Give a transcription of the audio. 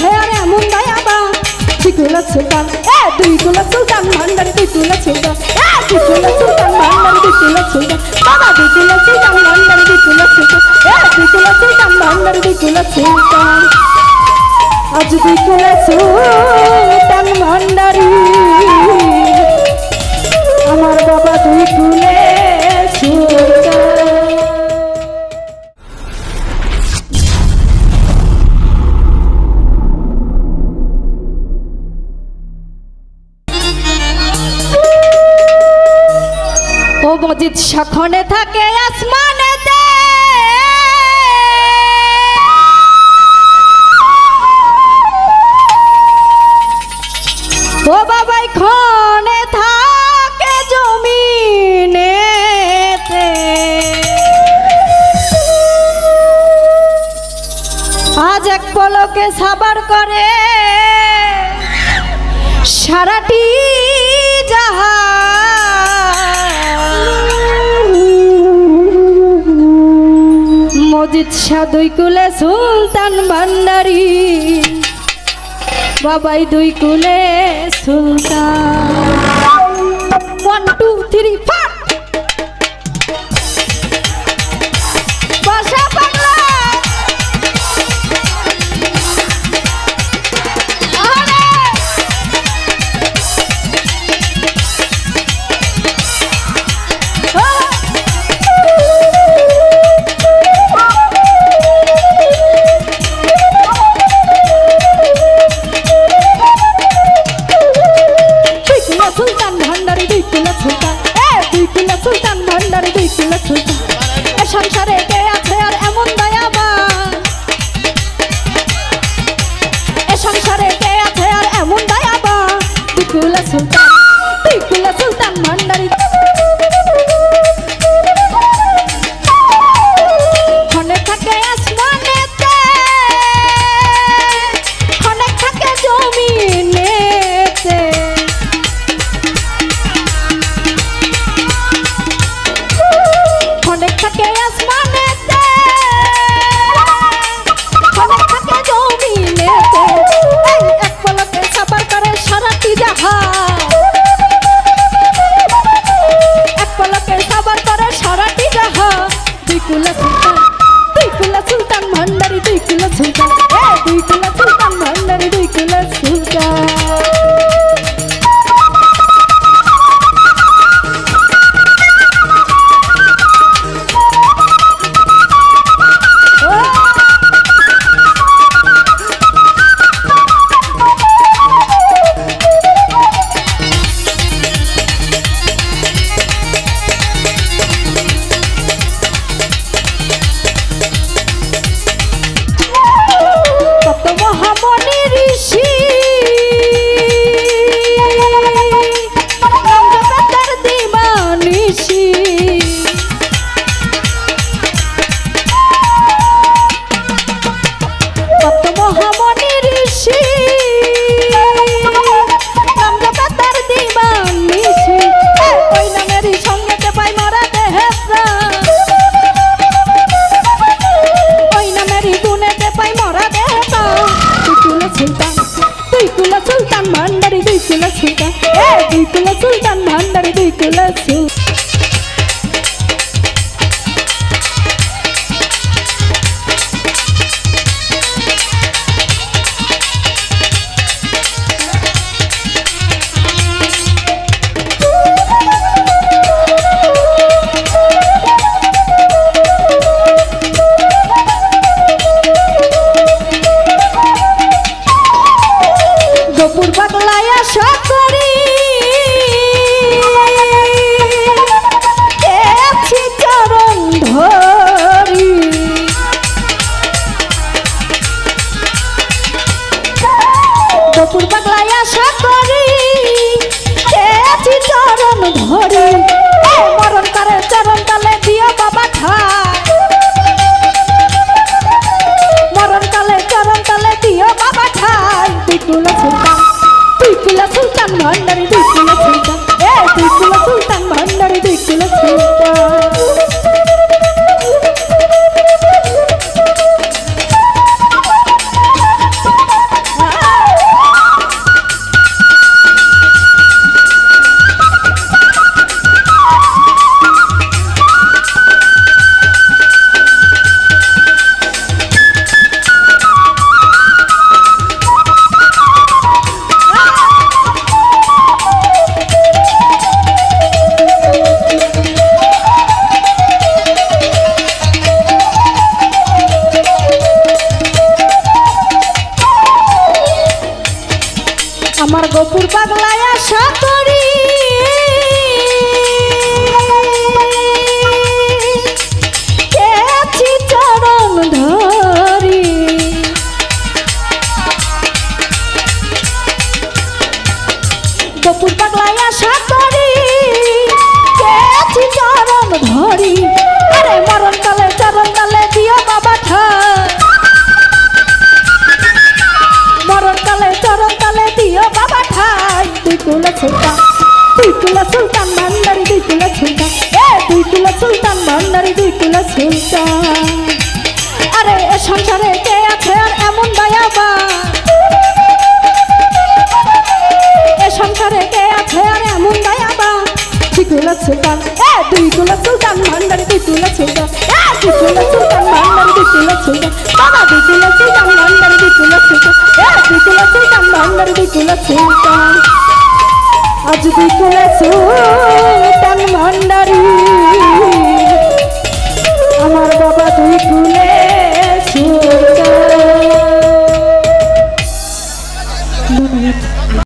আছে আর এমন দয়াবা দুই কুলা সুলতান এ দুই কুলা সুলতান ভান্ডারি দুই কুলা সুলতান এ দুই কুলা সুলতান ভান্ডারি দুই কুলা সুলতান বাবা দুই কুলা সুলতান ভান্ডারি দুই কুলা সুলতান এ দুই কুলা সুলতান ভান্ডারি দুই কুলা সুলতান আজ দুই কুলা সুলতান ভান্ডারি আমার বাবা দুই কুলে সখনে থাকে আসমানেতে ও বাবাই খনে থাকে জমিনেতে আজ এক পলকে সাবার করে সারাটি জাহান মজিদ শাহ কুলে সুলতান ভান্ডারি। বাবাই দুই কুলে সুলতান। ওয়ান টু থ্রি ফোর সংসারে করে সারাটি জাহান দুই কুলা সুলতান ভান্ডারি দুই কুলা গোপুর পাগলায় আশা করি চরণ ধরি আমার গোপুর পাগলায় আশা করি ভান্ডারি সুলতান। আরে এ সংসারে কে আছে আর এমন দয়াবা এ সংসারে কে আছে আর এমন দয়াবা তুই কুলা সুলতান? এ, তুই কুলা সুলতান ভান্ডারি তুই কুলা সুলতান? এ তুই কুলা সুলতান ভান্ডারি তুই কুলা সুলতান? বাবা তুই কুলা সুলতান ভান্ডারি তুই কুলা সুলতান? এ তুই কুলা সুলতান ভান্ডারি তুই কুলা সুলতান? আজ তুই কুলা সুলতান তুই ভুলে